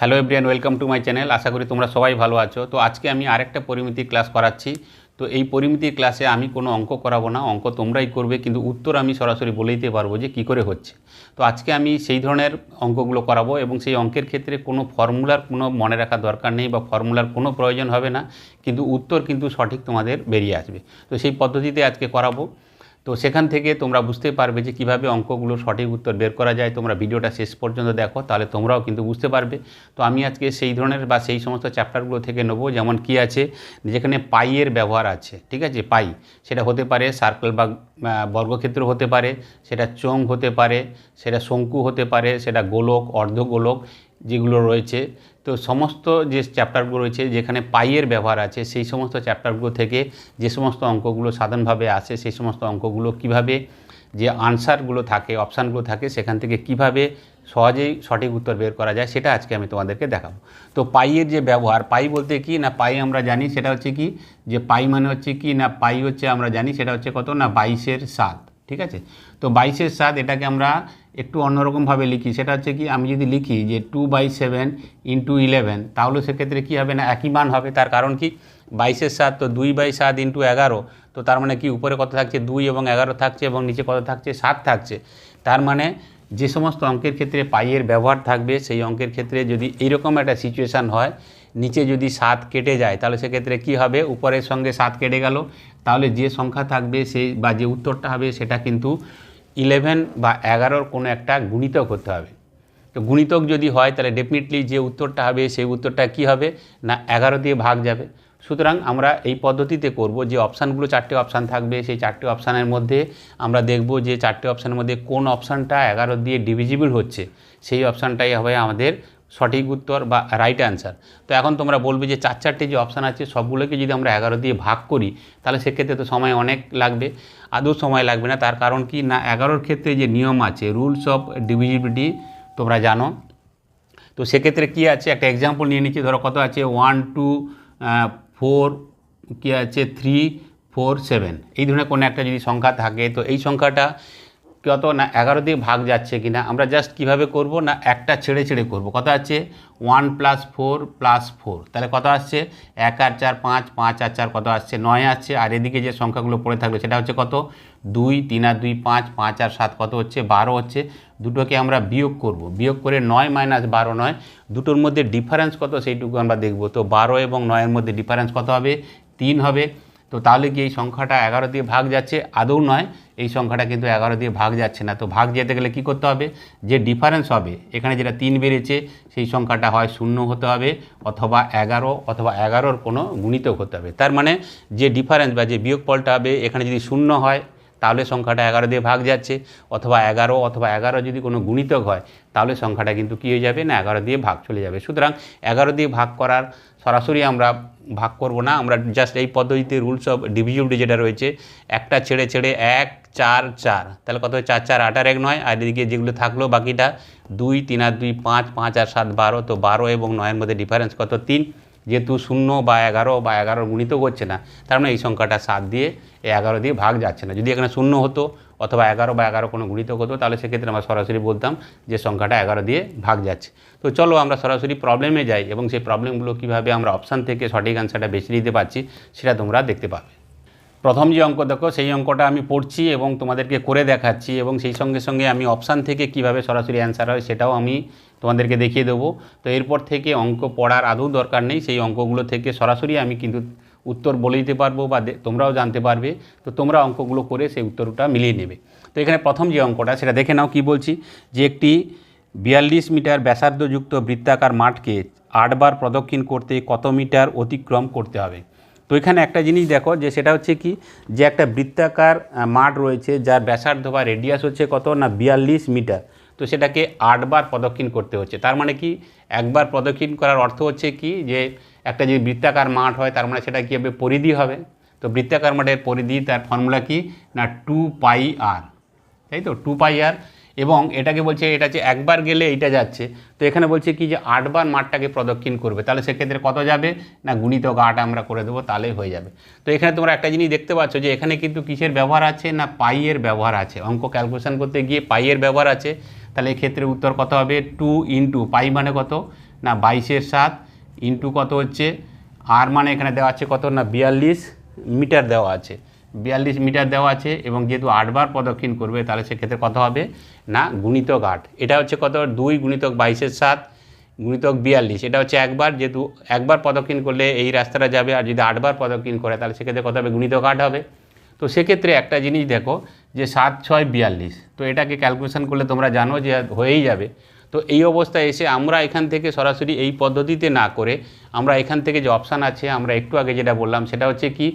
Hello everyone welcome to my channel আশা করি তোমরা সবাই ভালো আছো। তো আজকে আমি আরেকটা পরিমিতির ক্লাস করাচ্ছি। তো এই পরিমিতির ক্লাসে আমি কোনো অঙ্ক করাবো না। অঙ্ক তোমরাই করবে, কিন্তু উত্তর আমি সরাসরি বলে দিতে পারব যে কী করে হচ্ছে। তো আজকে আমি সেই ধরনের অঙ্কগুলো করাবো এবং সেই অঙ্কের ক্ষেত্রে কোনো ফর্মুলার কোনো মনে রাখার দরকার নেই বা ফর্মুলার কোনো প্রয়োজন হবে না, কিন্তু উত্তর কিন্তু সঠিক তোমাদের বেরিয়ে আসবে। তো সেই পদ্ধতিতে আজকে করাবো। তো সেখান থেকে তোমরা বুঝতে পারবে যে কীভাবে অঙ্কগুলো সঠিক উত্তর বের করা যায়। তোমরা ভিডিওটা শেষ পর্যন্ত দেখো, তাহলে তোমরাও কিন্তু বুঝতে পারবে। তো আমি আজকে সেই ধরনের বা সেই সমস্ত চ্যাপ্টারগুলো থেকে নেব, যেমন কি আছে, যেখানে পাইয়ের ব্যবহার আছে, ঠিক আছে? পাই, সেটা হতে পারে সার্কেল বা বর্গক্ষেত্র হতে পারে, সেটা চোং হতে পারে, সেটা শঙ্কু হতে পারে, সেটা গোলক অর্ধগোলক যেগুলো রয়েছে তো সমস্ত যে চ্যাপ্টারগুলো রয়েছে, যেখানে পাইয়ের ব্যবহার আছে, সেই সমস্ত চ্যাপ্টারগুলো থেকে যে সমস্ত অঙ্কগুলো সাধারণভাবে আসে, সেই সমস্ত অঙ্কগুলো কীভাবে যে আনসারগুলো থাকে, অপশানগুলো থাকে, সেখান থেকে কীভাবে সহজেই সঠিক উত্তর বের করা যায়, সেটা আজকে আমি তোমাদেরকে দেখাবো। তো পাইয়ের যে ব্যবহার, পাই বলতে কি না পাই আমরা জানি, সেটা হচ্ছে কি যে পাই মানে হচ্ছে কি না পাই হচ্ছে আমরা জানি, সেটা হচ্ছে কত না বাইশের সাত, ঠিক আছে? তো বাইশের সাত এটাকে আমরা একটু অন্যরকমভাবে লিখি। সেটা হচ্ছে কি, আমি যদি লিখি যে two by seven into eleven তাহলে সেক্ষেত্রে কী হবে না, একই মান হবে। তার কারণ কি, বাইশের সাত তো দুই বাই সাত ইন্টু এগারো, তো তার মানে কি, উপরে কত থাকছে? দুই এবং এগারো থাকছে এবং নিচে কত থাকছে? সাত থাকছে। তার মানে যে সমস্ত অঙ্কের ক্ষেত্রে পাইয়ের ব্যবহার থাকবে, সেই অঙ্কের ক্ষেত্রে যদি এইরকম একটা সিচুয়েশান হয়, নিচে যদি সাত কেটে যায়, তাহলে সেক্ষেত্রে কি হবে? উপরের সঙ্গে সাত কেটে গেল। তাহলে যে সংখ্যা থাকবে সেই বা যে উত্তরটা হবে, সেটা কিন্তু ইলেভেন বা এগারোর কোনো একটা গুণিতক হতে হবে। তো গুণিতক যদি হয়, তাহলে ডেফিনেটলি যে উত্তরটা হবে, সেই উত্তরটা কি হবে? না, এগারো দিয়ে ভাগ যাবে। সুতরাং আমরা এই পদ্ধতিতে করব যে অপশানগুলো চারটে অপশান থাকবে। সেই চারটে অপশানের মধ্যে আমরা দেখব যে চারটে অপশানের মধ্যে কোন অপশানটা এগারো দিয়ে ডিভিজিবল হচ্ছে। সেই অপশানটাই হবে আমাদের সঠিক উত্তর বা রাইট অ্যান্সার তো এখন তোমরা বলবে যে চার চারটে যে অপশান আছে, সবগুলোকে যদি আমরা এগারো দিয়ে ভাগ করি, তাহলে সেক্ষেত্রে তো সময় অনেক লাগবে। আদৌ সময় লাগবে না। তার কারণ কি? না, এগারোর ক্ষেত্রে যে নিয়ম আছে রুলস অফ ডিভিজিবিলিটি তোমরা জানো। তো সেক্ষেত্রে কী আছে? একটা এক্সাম্পল নিয়ে নিচ্ছি। ধরো কত আছে? ওয়ান টু ফোর কী আছে? থ্রি ফোর সেভেন এই ধরনের কোনো একটা যদি সংখ্যা থাকে, তো এই সংখ্যাটা কত না এগারো দিয়ে ভাগ যাচ্ছে কি না আমরা জাস্ট কীভাবে করব না একটা ছেড়ে ছেড়ে করব? কত আছে one plus four plus four তাহলে কত আসছে? এক আর চার পাঁচ পাঁচ আর চার কত আসছে? নয় আসছে। আর এদিকে যে সংখ্যাগুলো পড়ে থাকবে সেটা হচ্ছে কত? দুই, তিন আর দুই, পাঁচ পাঁচ আর সাত কত হচ্ছে? বারো হচ্ছে। দুটোকে আমরা বিয়োগ করব। বিয়োগ করে নয় মাইনাস বারো নয়, দুটোর মধ্যে ডিফারেন্স কত? সেইটুকু আমরা দেখব। তো বারো এবং নয়ের মধ্যে ডিফারেন্স কত হবে? তিন হবে। তো তাহলে কি এই সংখ্যাটা এগারো দিয়ে ভাগ যাচ্ছে? আদৌ নয়, এই সংখ্যাটা কিন্তু এগারো দিয়ে ভাগ যাচ্ছে না। তো ভাগ যেতে গেলে কি করতে হবে? যে ডিফারেন্স হবে, এখানে যেটা তিন বেড়েছে, সেই সংখ্যাটা হয় শূন্য হতে হবে, অথবা এগারো, অথবা এগারোর কোনো গুণিতক হতে হবে। তার মানে যে ডিফারেন্স বা যে বিয়োগফলটা হবে, এখানে যদি শূন্য হয়, তাহলে সংখ্যাটা এগারো দিয়ে ভাগ যাচ্ছে, অথবা এগারো অথবা এগারো যদি কোনো গুণিতক হয়, তাহলে সংখ্যাটা কিন্তু কী হয়ে যাবে? না, এগারো দিয়ে ভাগ চলে যাবে। সুতরাং এগারো দিয়ে ভাগ করার সরাসরি আমরা ভাগ করব না, আমরা জাস্ট এই পদ্ধতিতে রুলস অফ ডিভিজিবিলিটি যেটা রয়েছে, একটা ছেড়ে ছেড়ে এক, চার চার। তাহলে কত চার চার, আট আর এক নয়। আর এদিকে যেগুলো থাকল বাকিটা, দুই, তিন আর দুই, পাঁচ পাঁচ আর সাত, বারো। তো বারো এবং নয়ের মধ্যে ডিফারেন্স কত? তিন। যেহেতু শূন্য বা এগারো বা এগারো গুণিত করছে না, তার মানে এই সংখ্যাটা সাত দিয়ে এগারো দিয়ে ভাগ যাচ্ছে না। যদি এখানে শূন্য হতো অথবা এগারো বা এগারো কোনো গুণিত হতো তাহলে সেক্ষেত্রে আমরা সরাসরি বলতাম যে সংখ্যাটা এগারো দিয়ে ভাগ যাচ্ছে। তো চলো আমরা সরাসরি প্রবলেমে যাই এবং সেই প্রবলেমগুলো কীভাবে আমরা অপশান থেকে সঠিক অ্যান্সারটা বেছে নিতে পারছি সেটা তোমরা দেখতে পাবে। প্রথম যে অঙ্ক দেখো, সেই অঙ্কটা আমি পড়ছি এবং তোমাদেরকে করে দেখাচ্ছি এবং সেই সঙ্গে সঙ্গে আমি অপশান থেকে কীভাবে সরাসরি অ্যান্সার হয় সেটাও আমি তোমাদেরকে দেখিয়ে দেবো। তো এরপর থেকে অঙ্ক পড়ার আদৌ দরকার নেই, সেই অঙ্কগুলো থেকে সরাসরি আমি কিন্তু উত্তর বলে দিতে পারব বা তোমরাও জানতে পারবে। তো তোমরা অঙ্কগুলো করে সেই উত্তরটা মিলিয়ে নেবে। তো এখানে প্রথম যে অঙ্কটা, সেটা দেখে নাও কি বলছি। যে একটি বিয়াল্লিশ মিটার ব্যাসার্ধযুক্ত বৃত্তাকার মাঠকে আটবার প্রদক্ষিণ করতে কত মিটার অতিক্রম করতে হবে? তো এখানে একটা জিনিস দেখো, যে সেটা হচ্ছে কি, যে একটা বৃত্তাকার মাঠ রয়েছে, যার ব্যাসার্ধ বা রেডিয়াস হচ্ছে কত না বিয়াল্লিশ মিটার। তো সেটাকে আটবার প্রদক্ষিণ করতে হচ্ছে। তার মানে কি, একবার প্রদক্ষিণ করার অর্থ হচ্ছে কি, যে একটা যদি বৃত্তাকার মাঠ হয়, তার মানে সেটা কী হবে পরিধি হবে? তো বৃত্তাকার মাঠের পরিধি, তার ফর্মুলা কি? না টু পাই আর তাই তো? টু পাই আর এবং এটাকে বলছে, এটা যে একবার গেলে এইটা যাচ্ছে। তো এখানে বলছে কি যে আটবার মাঠটাকে প্রদক্ষিণ করবে। তাহলে সেক্ষেত্রে কত যাবে? না, গুণিতক আট আমরা করে দেবো, তাহলেই হয়ে যাবে। তো এখানে তোমরা একটা জিনিস দেখতে পাচ্ছ যে এখানে কিন্তু কিসের ব্যবহার আছে? না পাইয়ের ব্যবহার আছে। অঙ্ক ক্যালকুলেশন করতে গিয়ে পাইয়ের ব্যবহার আছে। তাহলে এক্ষেত্রে উত্তর কত হবে? টু ইন্টু পাই মানে কত? না, বাইশের সাত। ইন্টু কত হচ্ছে? আর মানে এখানে দেওয়া আছে কত না? বিয়াল্লিশ মিটার দেওয়া আছে। বিয়াল্লিশ মিটার দেওয়া আছে এবং যেহেতু আটবার প্রদক্ষিণ করবে, তাহলে সেক্ষেত্রে কত হবে? না, গুণিতক আট। এটা হচ্ছে কত? দুই গুণিতক বাইশের সাত গুণিতক বিয়াল্লিশ। এটা হচ্ছে একবার, যেহেতু একবার প্রদক্ষিণ করলে এই রাস্তাটা যাবে, আর যদি আটবার প্রদক্ষিণ করে, তাহলে সেক্ষেত্রে কত হবে? গুণিতক আট হবে। তো সেক্ষেত্রে একটা জিনিস দেখো, যে সাত, ছয়, বিয়াল্লিশ। তো এটাকে ক্যালকুলেশন করলে তোমরা জানো যে হয়েই যাবে। তো এই অবস্থায় এসে আমরা এখান থেকে সরাসরি এই পদ্ধতিতে না করে আমরা এখান থেকে যে অপশান আছে, আমরা একটু আগে যেটা বললাম সেটা হচ্ছে কি,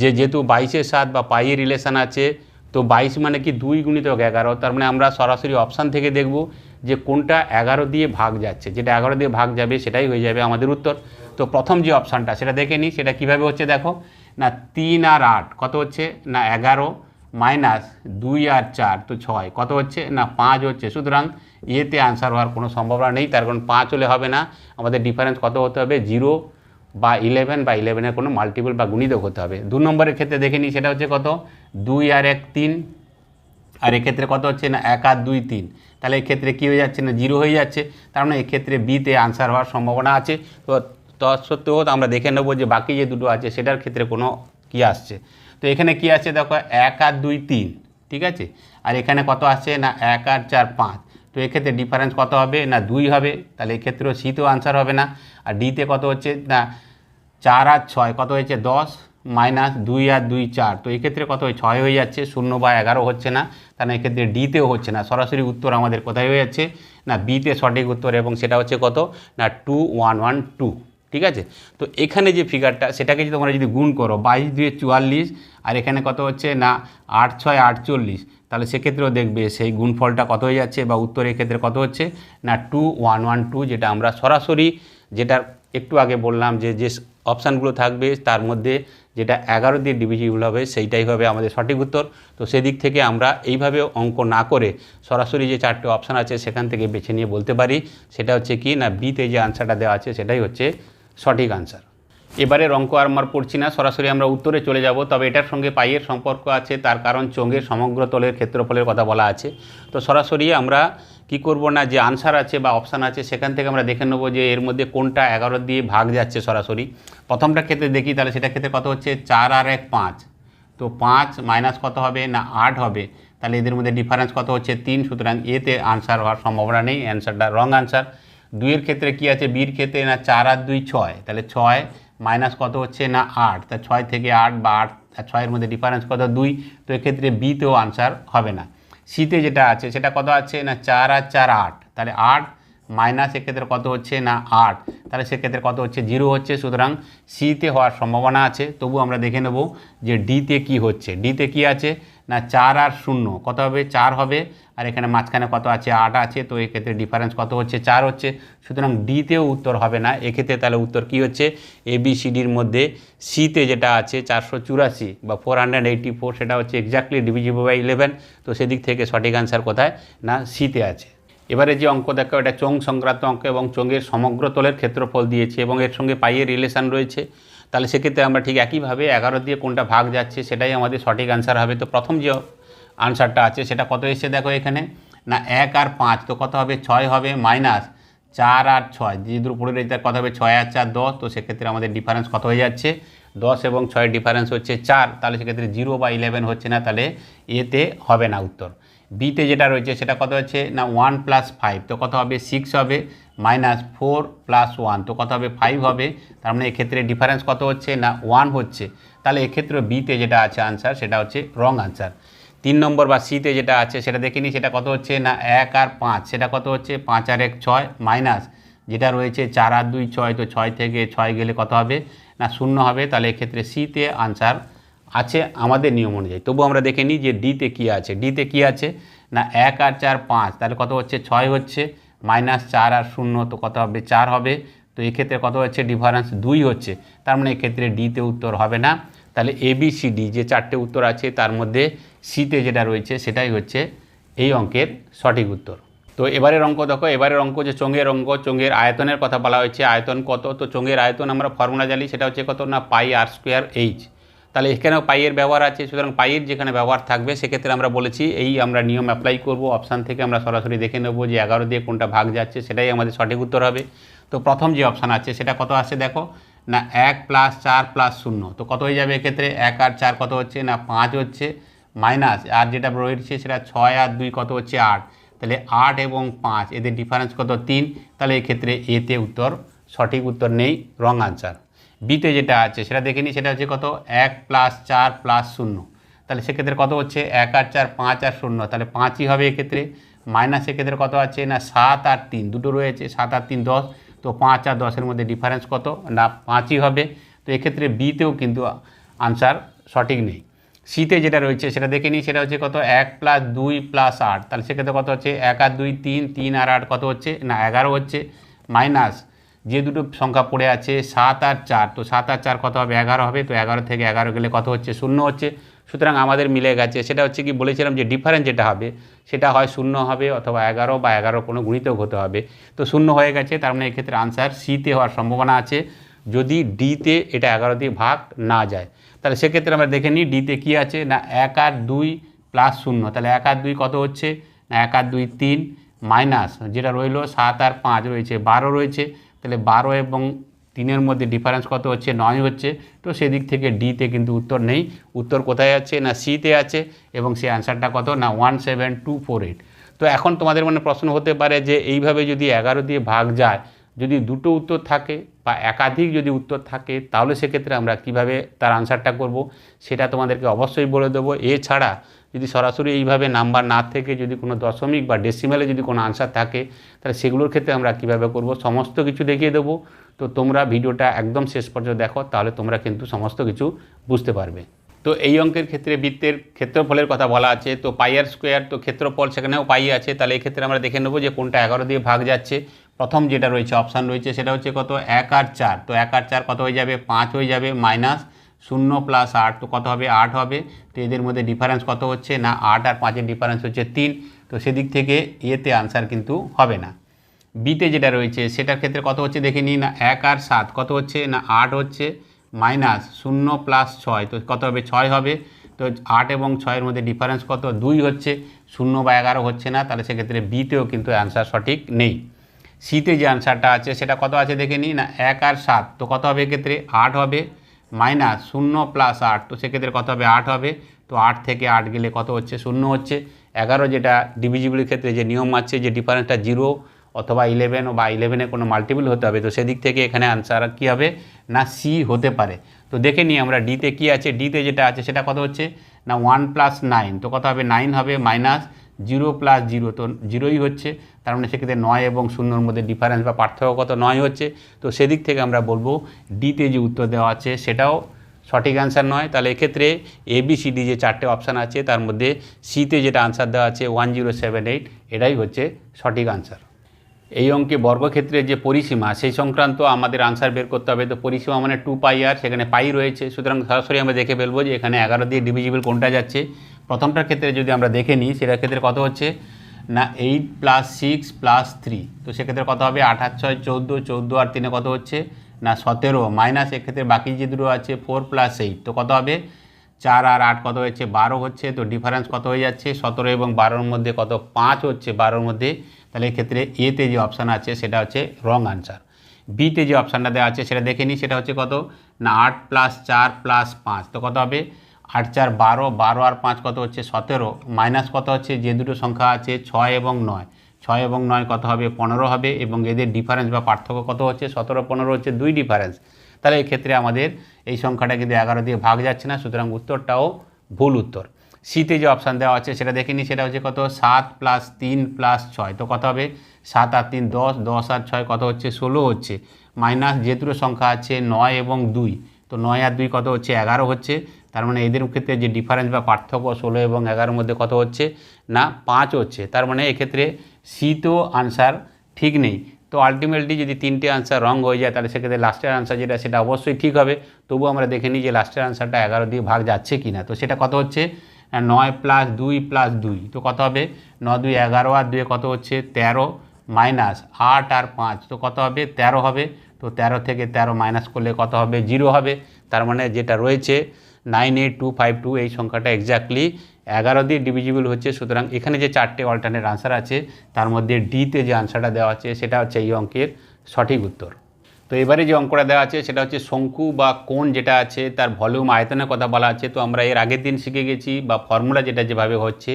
যে যেহেতু বাইশের সাত বা পাইয়ের রিলেশান আছে, তো বাইশ মানে কি দুই গুণিতক এগারো, তার মানে আমরা সরাসরি অপশান থেকে দেখব যে কোনটা এগারো দিয়ে ভাগ যাচ্ছে। যেটা এগারো দিয়ে ভাগ যাবে সেটাই হয়ে যাবে আমাদের উত্তর। তো প্রথম যে অপশানটা সেটা দেখে নিই, সেটা কীভাবে হচ্ছে দেখো, না তিন আর আট কত হচ্ছে, না এগারো মাইনাস দুই আর চার, তো ছয়, কত হচ্ছে, না পাঁচ হচ্ছে। সুতরাং এতে আনসার হওয়ার কোনো সম্ভাবনা নেই, তার কারণ পাঁচ হলে হবে না। আমাদের ডিফারেন্স কত হতে হবে? জিরো বা ইলেভেন বা ইলেভেনের কোনো মাল্টিপল বা গুণিতক হতে হবে। দু নম্বরের ক্ষেত্রে দেখে নিই, সেটা হচ্ছে কত? দুই আর এক তিন। আর এক্ষেত্রে কত হচ্ছে না? এক আর দুই তিন। তাহলে এক্ষেত্রে কী হয়ে যাচ্ছে না? জিরো হয়ে যাচ্ছে। তার মানে এক্ষেত্রে বিতে আনসার হওয়ার সম্ভাবনা আছে। তো তৎসত্ত্বেও আমরা দেখে নেব যে বাকি যে দুটো আছে, সেটার ক্ষেত্রে কোনো কী আসছে। তো এখানে কি আছে দেখো? এক আর দুই তিন। ঠিক আছে? আর এখানে কত আছে না? এক আর চার পাঁচ। তো এক্ষেত্রে ডিফারেন্স কত হবে? না, দুই হবে। তাহলে এক্ষেত্রেও সিতেও আনসার হবে না। আর ডিতে কত হচ্ছে? না, চার আর ছয়, কত হয়েছে? দশ মাইনাস দুই আর দুই, চার। তো এক্ষেত্রে কত হয় ছয় হয়ে যাচ্ছে, শূন্য বা এগারো হচ্ছে না। তাহলে এক্ষেত্রে ডিতেও হচ্ছে না। সরাসরি উত্তর আমাদের কোথায় হয়ে যাচ্ছে? না বিতে সঠিক উত্তর এবং সেটা হচ্ছে কত? না টু ওয়ান ওয়ান টু ঠিক আছে? তো এখানে যে ফিগারটা সেটাকে যদি তোমরা যদি গুণ করো, বাইশ দুয়ে চুয়াল্লিশ, আর এখানে কত হচ্ছে? না, আট, ছয়, আটচল্লিশ। তাহলে সেক্ষেত্রেও দেখবে সেই গুণফলটা কত হয়ে যাচ্ছে বা উত্তরের ক্ষেত্রে কত হচ্ছে? না টু ওয়ান ওয়ান টু যেটা আমরা সরাসরি যেটা একটু আগে বললাম যে যে অপশানগুলো থাকবে, তার মধ্যে যেটা এগারো দিয়ে ডিভিজিবল হবে, সেইটাই হবে আমাদের সঠিক উত্তর। তো সেদিক থেকে আমরা এইভাবে অঙ্ক না করে সরাসরি যে চারটে অপশান আছে সেখান থেকে বেছে নিয়ে বলতে পারি। সেটা হচ্ছে কি? না বিতে যে আনসারটা দেওয়া আছে, সেটাই হচ্ছে সঠিক আনসার এবারের অঙ্ক আর আমার পড়ছি না, সরাসরি আমরা উত্তরে চলে যাব। তবে এটার সঙ্গে পাইয়ের সম্পর্ক আছে, তার কারণ চোঙের সমগ্র তলের ক্ষেত্রফলের কথা বলা আছে। তো সরাসরি আমরা কি করব না, যে আনসার আছে বা অপশান আছে, সেখান থেকে আমরা দেখে নেব যে এর মধ্যে কোনটা এগারো দিয়ে ভাগ যাচ্ছে সরাসরি। প্রথমটা ক্ষেত্রে দেখি, তাহলে সেটা ক্ষেত্রে কত হচ্ছে? চার আর এক, পাঁচ। তো পাঁচ মাইনাস কত হবে না আট হবে? তাহলে এদের মধ্যে ডিফারেন্স কত হচ্ছে? তিন। সুতরাং এতে আনসার হওয়ার সম্ভাবনা নেই অ্যান্সারটা রং আনসার দুইয়ের ক্ষেত্রে কি আছে? বির ক্ষেত্রে না চার আর দুই, ছয়। তাহলে ছয় মাইনাস কত হচ্ছে না আট? তা ছয় থেকে আট বা আট, আর ছয়ের মধ্যে ডিফারেন্স কত? দুই। তো এক্ষেত্রে বিতেও আনসার হবে না। সিতে যেটা আছে, সেটা কত আছে না চার আর চার আট? তাহলে আট মাইনাস এক্ষেত্রে কত হচ্ছে না আট? তাহলে সেক্ষেত্রে কত হচ্ছে? জিরো হচ্ছে। সুতরাং সিতে হওয়ার সম্ভাবনা আছে। তবু আমরা দেখে নেব যে ডিতে কি হচ্ছে। ডিতে কি আছে? না চার আর শূন্য। কত হবে? চার হবে। আর এখানে মাঝখানে কত আছে? আট আছে, তো এক্ষেত্রে ডিফারেন্স কত হচ্ছে? চার হচ্ছে। সুতরাং ডিতেও উত্তর হবে না। এক্ষেত্রে তাহলে উত্তর কি হচ্ছে? এ বি সি ডির মধ্যে সিতে যেটা আছে, চারশো চুরাশি বা ফোর হান্ড্রেড এইটি ফোর সেটা হচ্ছে এক্স্যাক্টলি ডিভিজিবল বাই ইলেভেন তো সেদিক থেকে সঠিক আনসার কোথায়? না সিতে আছে। এবারে যে অঙ্ক দেখো, এটা চোং সংক্রান্ত অঙ্ক এবং চোঙের সমগ্র তলের ক্ষেত্রফল দিয়েছে এবং এর সঙ্গে পাইয়ের রিলেশান রয়েছে। তাহলে সেক্ষেত্রে আমরা ঠিক একইভাবে এগারো দিয়ে কোনটা ভাগ যাচ্ছে, সেটাই আমাদের সঠিক আনসার হবে। তো প্রথম যে আনসারটা আছে, সেটা কত এসে দেখো এখানে? না, এক আর পাঁচ, তো কত হবে? ছয় হবে মাইনাস চার আর ছয়। যেহেতু উপরে রয়েছে কত হবে? ছয় আর চার, দশ। তো সেক্ষেত্রে আমাদের ডিফারেন্স কত হয়ে যাচ্ছে? দশ এবং ছয়ের ডিফারেন্স হচ্ছে চার। তাহলে সেক্ষেত্রে জিরো বা ইলেভেন হচ্ছে না, তাহলে এতে হবে না উত্তর। বিতে যেটা রয়েছে, সেটা কত হচ্ছে? না ওয়ান প্লাস ফাইভ তো কত হবে? সিক্স হবে মাইনাস ফোর প্লাস ওয়ান তো কত হবে? ফাইভ হবে। তার মানে এক্ষেত্রে ডিফারেন্স কত হচ্ছে? না ওয়ান হচ্ছে। তাহলে এক্ষেত্রে বিতে যেটা আছে আনসার সেটা হচ্ছে রং আনসার তিন নম্বর বা সিতে যেটা আছে, সেটা দেখে নিই, সেটা কত হচ্ছে? না, এক আর পাঁচ। সেটা কত হচ্ছে? পাঁচ আর এক ছয় মাইনাস। যেটা রয়েছে চার আর দুই ছয়, তো ছয় থেকে ছয় গেলে কত হবে? না, শূন্য হবে। তাহলে এক্ষেত্রে সিতে আনসার আছে আমাদের নিয়ম অনুযায়ী। তবু আমরা দেখে নিই যে ডিতে কী আছে। ডিতে কী আছে? না, এক আর চার, পাঁচ। তাহলে কত হচ্ছে? ছয় হচ্ছে। মাইনাস চার আর শূন্য, তো কত হবে? চার হবে। তো এক্ষেত্রে কত হচ্ছে? ডিফারেন্স দুই হচ্ছে। তার মানে এক্ষেত্রে ডিতে উত্তর হবে না। তাহলে এ বি সি ডি, যে চারটে উত্তর আছে, তার মধ্যে সিতে যেটা রয়েছে সেটাই হচ্ছে এই অঙ্কের সঠিক উত্তর। তো এবারের অঙ্ক দেখো, এবারের অঙ্ক যে চোঙের অঙ্ক, চোঙের আয়তনের কথা বলা হয়েছে, আয়তন কত? তো চোঙের আয়তন আমরা ফর্মুলা জানি, সেটা হচ্ছে কত না, পাই আর স্কোয়ার এইচ তাহলে এখানেও পাইয়ের ব্যবহার আছে, সুতরাং পাইয়ের যেখানে ব্যবহার থাকবে, সেক্ষেত্রে আমরা বলেছি এই আমরা নিয়ম অ্যাপ্লাই করব অপশান থেকে আমরা সরাসরি দেখে নেব যে এগারো দিয়ে কোনটা ভাগ যাচ্ছে, সেটাই আমাদের সঠিক উত্তর হবে। তো প্রথম যে অপশান আছে, সেটা কত আসছে দেখো? না, এক প্লাস চার প্লাস শূন্য। তো কত হয়ে যাবে এক্ষেত্রে? এক আর চার কত হচ্ছে? না, পাঁচ হচ্ছে। মাইনাস, আর যেটা রয়েছে সেটা ছয় আর দুই কত হচ্ছে আট। তাহলে আট এবং পাঁচ, এদের ডিফারেন্স কত তিন? তাহলে এক্ষেত্রে এতে উত্তর, সঠিক উত্তর নেই রং আনসার বিতে যেটা আছে, সেটা দেখে নিই সেটা হচ্ছে কত? এক প্লাস চার প্লাস শূন্য। তাহলে সেক্ষেত্রে কত হচ্ছে? এক আর চার, পাঁচ আর শূন্য। তাহলে পাঁচই হবে এক্ষেত্রে। মাইনাস এক্ষেত্রে কত আছে? না, সাত আর তিন, দুটো রয়েছে, সাত আর তিন, দশ। তো পাঁচ আর দশের মধ্যে ডিফারেন্স কত? না, পাঁচই হবে। তো এক্ষেত্রে বিতেও কিন্তু আনসার সঠিক নেই। সিতে যেটা রয়েছে, সেটা দেখে নিই, সেটা হচ্ছে কত? এক প্লাস দুই প্লাস আট। তাহলে সেক্ষেত্রে কত হচ্ছে? এক আর দুই তিন তিন আর আট কত হচ্ছে? না, এগারো হচ্ছে। মাইনাস যে দুটো সংখ্যা পড়ে আছে, সাত আর চার। তো সাত আর চার কত হবে? এগারো হবে। তো এগারো থেকে এগারো গেলে কত হচ্ছে? শূন্য হচ্ছে। সুতরাং আমাদের মিলে গেছে। সেটা হচ্ছে কি? বলেছিলাম যে ডিফারেন্স যেটা হবে, সেটা হয় শূন্য হবে অথবা এগারো বা এগারো কোনো গুণিতক হতে হবে। তো শূন্য হয়ে গেছে। তার মানে এক্ষেত্রে আনসার সিতে হওয়ার সম্ভাবনা আছে। যদি ডিতে এটা এগারো দিয়ে ভাগ না যায় তাহলে সেক্ষেত্রে আমরা দেখে নিই ডিতে কী আছে? না, এক আর দুই প্লাস শূন্য। তাহলে এক আর দুই কত হচ্ছে? না, এক আর দুই তিন মাইনাস যেটা রইল সাত আর পাঁচ রয়েছে, বারো রয়েছে। তাহলে বারো এবং তিনের মধ্যে ডিফারেন্স কত হচ্ছে? নয় হচ্ছে। তো সেদিক থেকে ডিতে কিন্তু উত্তর নেই। উত্তর কোথায় আছে? না সিতে আছে। এবং সেই অ্যান্সারটা কত? না one seven two four eight তো এখন তোমাদের মনে প্রশ্ন হতে পারে যে, এইভাবে যদি এগারো দিয়ে ভাগ যায়, যদি দুটো উত্তর থাকে বা একাধিক যদি উত্তর থাকে, তাহলে সেক্ষেত্রে আমরা কীভাবে তার আনসারটা করব, সেটা তোমাদেরকে অবশ্যই বলে দেবো। এছাড়া যদি সরাসরি এইভাবে নাম্বার না থেকে যদি কোনো দশমিক বা ডেসিমেলে যদি কোনো আনসার থাকে, তাহলে সেগুলোর ক্ষেত্রে আমরা কীভাবে করব, সমস্ত কিছু দেখিয়ে দেবো। তো তোমরা ভিডিওটা একদম শেষ পর্যন্ত দেখো, তাহলে তোমরা কিন্তু সমস্ত কিছু বুঝতে পারবে। তো এই অঙ্কের ক্ষেত্রে বৃত্তের ক্ষেত্রফলের কথা বলা আছে, তো পাইয়ার স্কোয়ার তো ক্ষেত্রফল সেখানেও পাই আছে। তাহলে এক্ষেত্রে আমরা দেখে নেব যে কোনটা এগারো দিয়ে ভাগ যাচ্ছে প্রথম যেটা রয়েছে অপশান রয়েছে, সেটা হচ্ছে কত? এক আর চার। তো এক আর চার কত হয়ে যাবে? পাঁচ হয়ে যাবে মাইনাস শূন্য প্লাস আট। তো কত হবে? আট হবে। তো এদের মধ্যে ডিফারেন্স কত হচ্ছে? না, আট আর পাঁচের ডিফারেন্স হচ্ছে তিন। তো সেদিক থেকে এতে আনসার কিন্তু হবে না। বিতে যেটা রয়েছে, সেটার ক্ষেত্রে কত হচ্ছে? দেখে নিই না এক আর সাত কত হচ্ছে? না, আট হচ্ছে। মাইনাস শূন্য প্লাস ছয়। তো কত হবে? ছয় হবে। তো আট এবং ছয়ের মধ্যে ডিফারেন্স কত? দুই হচ্ছে। শূন্য বা এগারো হচ্ছে না। তাহলে সেক্ষেত্রে বিতেও কিন্তু অ্যান্সার সঠিক নেই। সিতে যে আনসারটা আছে, সেটা কত আছে দেখে নিই না, এক আর সাত, তো কত হবে এক্ষেত্রে? আট হবে, মাইনাস শূন্য প্লাস আট, তো সেক্ষেত্রে কত হবে? আট হবে, তো আট থেকে আট গেলে কত হচ্ছে? শূন্য হচ্ছে। এগারো যেটা ডিভিজিবলের ক্ষেত্রে যে নিয়ম আছে, যে ডিফারেন্সটা জিরো অথবা ইলেভেন বা ইলেভেনে কোনো মাল্টিপল হতে হবে, তো সেদিক থেকে এখানে আনসার কী হবে? না সি হতে পারে। তো দেখে নিই আমরা ডিতে কী আছে? ডিতে যেটা আছে, সেটা কত হচ্ছে? না ওয়ান প্লাস নাইন তো কত হবে? নাইন হবে মাইনাস জিরো প্লাস জিরো তো জিরোই হচ্ছে, তার মানে সেক্ষেত্রে নয় এবং শূন্যর মধ্যে ডিফারেন্স বা পার্থক্য কত নয় হচ্ছে। তো সেদিক থেকে আমরা বলব ডিতে যে উত্তর দেওয়া আছে সেটাও সঠিক অ্যান্সার নয়। তাহলে এক্ষেত্রে এবিসিডি যে চারটে অপশান আছে, তার মধ্যে সিতে যেটা আনসার দেওয়া আছে ওয়ান জিরো সেভেন এইট এটাই হচ্ছে সঠিক আনসার এই অঙ্কে বর্গক্ষেত্রের যে পরিসীমা, সেই সংক্রান্ত আমাদের আনসার বের করতে হবে। তো পরিসীমা মানে টু পাই আর সেখানে পাই রয়েছে। সুতরাং সরাসরি আমরা দেখে ফেলব যে এখানে এগারো দিয়ে ডিভিজিবল কোনটা যাচ্ছে। প্রথমটার ক্ষেত্রে যদি আমরা দেখে নিই, সেটার ক্ষেত্রে কত হচ্ছে? না eight plus six plus three তো সেক্ষেত্রে কত হবে? আট ছয়, চৌদ্দো চৌদ্দো আর তিনে কত হচ্ছে? না, সতেরো। মাইনাস এক্ষেত্রে বাকি যে দুটো আছে ফোর প্লাস এইট তো কত হবে? চার আর আট কত হচ্ছে বারো হচ্ছে। তো ডিফারেন্স কত হয়ে যাচ্ছে? সতেরো এবং বারোর মধ্যে কত? পাঁচ হচ্ছে। বারোর মধ্যে তাহলে এক্ষেত্রে এতে যে অপশান আছে, সেটা হচ্ছে রং আনসার বিতে যে অপশানটা দেওয়া আছে, সেটা দেখে নিই সেটা হচ্ছে কত? না, আট প্লাস চার প্লাস পাঁচ। তো কত হবে? আট চার বারো বারো আর পাঁচ কত হচ্ছে? সতেরো। মাইনাস কত হচ্ছে? যে দুটো সংখ্যা আছে, ছয় এবং নয়। ছয় এবং নয় কত হবে? পনেরো হবে এবং এদের ডিফারেন্স বা পার্থক্য কত হচ্ছে? সতেরো, পনেরো হচ্ছে দুই ডিফারেন্স তাহলে এক্ষেত্রে আমাদের এই সংখ্যাটা কিন্তু এগারো দিয়ে ভাগ যাচ্ছে না, সুতরাং উত্তরটাও ভুল উত্তর। সিতে যে অপশান দেওয়া আছে, সেটা দেখে নিই, সেটা হচ্ছে কত? সাত প্লাস তিন প্লাস ছয়। তো কত হবে? সাত আর তিন, দশ দশ আর ছয় কত হচ্ছে? ষোলো হচ্ছে। মাইনাস যে সংখ্যা আছে নয় এবং দুই, তো নয় আর দুই কত হচ্ছে? এগারো হচ্ছে। তার মানে এদের ক্ষেত্রে যে ডিফারেন্স বা পার্থক্য ষোলো এবং এগারোর মধ্যে কত হচ্ছে? না, পাঁচ হচ্ছে। তার মানে এক্ষেত্রে সি আনসার ঠিক নেই। তো আলটিমেটলি যদি তিনটে আনসার রং হয়ে যায়, তাহলে সেক্ষেত্রে লাস্টের আনসার যেটা, সেটা অবশ্যই ঠিক হবে। তবু আমরা দেখে নিই যে লাস্টের আনসারটা এগারো দিয়ে ভাগ যাচ্ছে কি না তো সেটা কত হচ্ছে? নয় প্লাস দুই প্লাস দুই। তো কত হবে? ন দুই, এগারো আর দুয়ে কত হচ্ছে? তেরো মাইনাস আট আর পাঁচ। তো কত হবে? তেরো হবে। তো তেরো থেকে তেরো মাইনাস করলে কত হবে? জিরো হবে। তার মানে যেটা রয়েছে nine eight two five two এই সংখ্যাটা এক্স্যাক্টলি এগারো দিয়ে ডিভিজিবল হচ্ছে। সুতরাং এখানে যে চারটে অল্টারনেট আনসার আছে, তার মধ্যে ডিতে যে আনসারটা দেওয়া আছে, সেটা হচ্ছে এই অঙ্কের সঠিক উত্তর। তো এবারে যে অঙ্কটা দেওয়া আছে, সেটা হচ্ছে শঙ্কু বা কোণ যেটা আছে, তার ভলিউম আয়তনের কথা বলা আছে। তো আমরা এর আগের দিন শিখে গেছি, বা ফর্মুলা যেটা যেভাবে হচ্ছে,